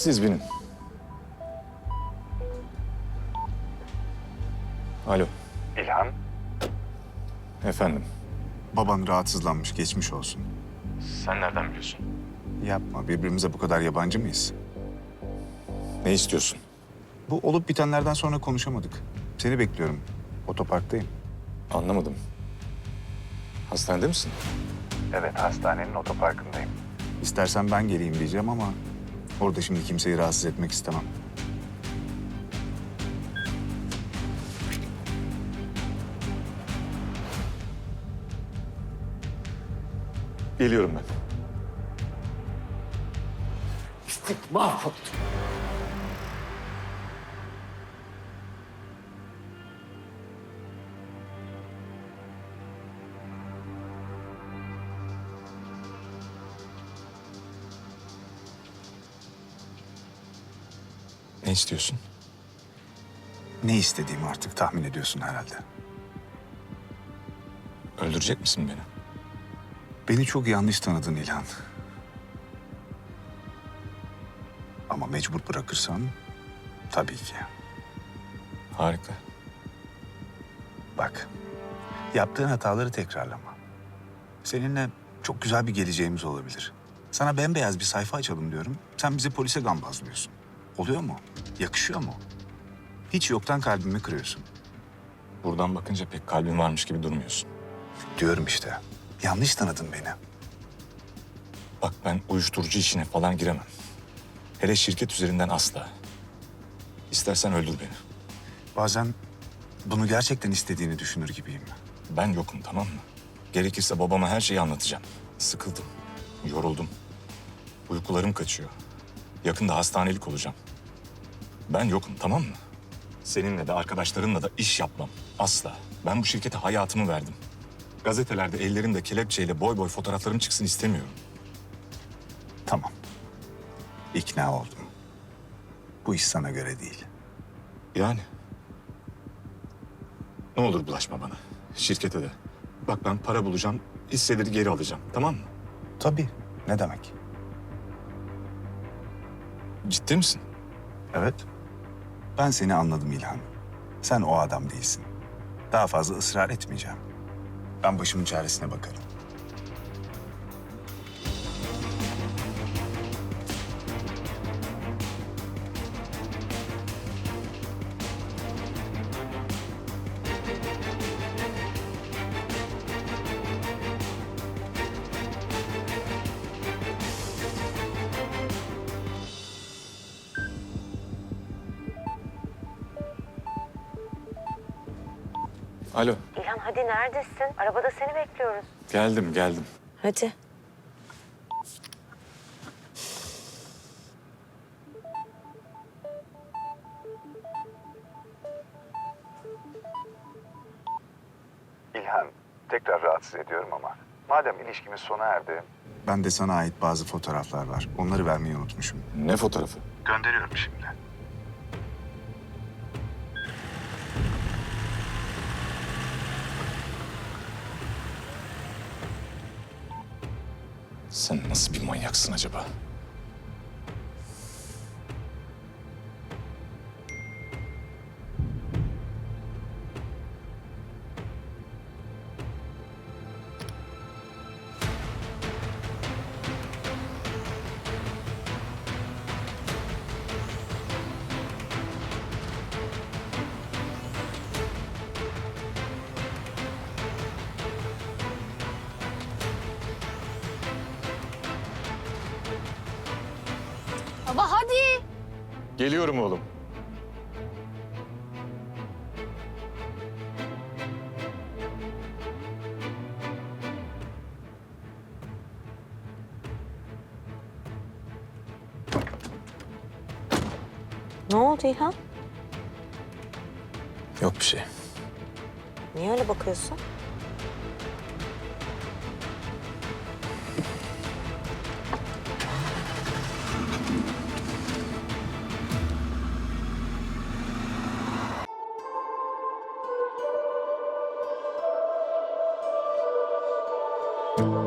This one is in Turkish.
Siz binin. Alo, İlhan, efendim. baban rahatsızlanmış, geçmiş olsun. Sen nereden biliyorsun? Yapma, birbirimize bu kadar yabancı mıyız? Ne istiyorsun? Bu olup bitenlerden sonra konuşamadık. Seni bekliyorum. Otoparktayım. Anlamadım. Hastanede misin? Evet, hastanenin otoparkındayım. İstersen ben geleyim diyeceğim ama... ...orada şimdi kimseyi rahatsız etmek istemem. Geliyorum ben. Mahvoldum. Ne istiyorsun? Ne istediğimi artık tahmin ediyorsun herhalde. Öldürecek misin beni? Beni çok yanlış tanıdın İlhan. Ama mecbur bırakırsan tabii ki. Harika. Bak, yaptığın hataları tekrarlama. Seninle çok güzel bir geleceğimiz olabilir. Sana bembeyaz bir sayfa açalım diyorum. Sen bizi polise gambazlıyorsun. Oluyor mu? Yakışıyor mu? Hiç yoktan kalbimi kırıyorsun. Buradan bakınca pek kalbin varmış gibi durmuyorsun. Diyorum işte. Yanlış tanıdın beni. Bak ben uyuşturucu işine falan giremem. Hele şirket üzerinden asla. İstersen öldür beni. Bazen bunu gerçekten istediğini düşünür gibiyim. Ben yokum tamam mı? Gerekirse babama her şeyi anlatacağım. Sıkıldım, yoruldum. Uykularım kaçıyor. Yakında hastanelik olacağım. Ben yokum tamam mı? Seninle de arkadaşlarınla da iş yapmam. Asla. Ben bu şirkete hayatımı verdim. Gazetelerde ellerimde kelepçeyle boy boy fotoğraflarım çıksın istemiyorum. Tamam. İkna oldum. Bu iş sana göre değil. Yani. Ne olur bulaşma bana. Şirkete de. Bak ben para bulacağım, hisseleri geri alacağım. Tamam mı? Tabii. Ne demek? Ciddi misin? Evet. Ben seni anladım İlhan. Sen o adam değilsin. Daha fazla ısrar etmeyeceğim. Ben başımın çaresine bakarım. Alo. İlhan hadi neredesin? Arabada seni bekliyoruz. Geldim, geldim. Hadi. İlhan, tekrar rahatsız ediyorum ama. Madem ilişkimiz sona erdi... Ben de sana ait bazı fotoğraflar var. Onları vermeyi unutmuşum. Ne fotoğrafı? Gönderiyorum şimdi. Sen nasıl bir manyaksın acaba? Baba hadi. Geliyorum oğlum. Ne oldu İlhan? Yok bir şey. Niye öyle bakıyorsun? you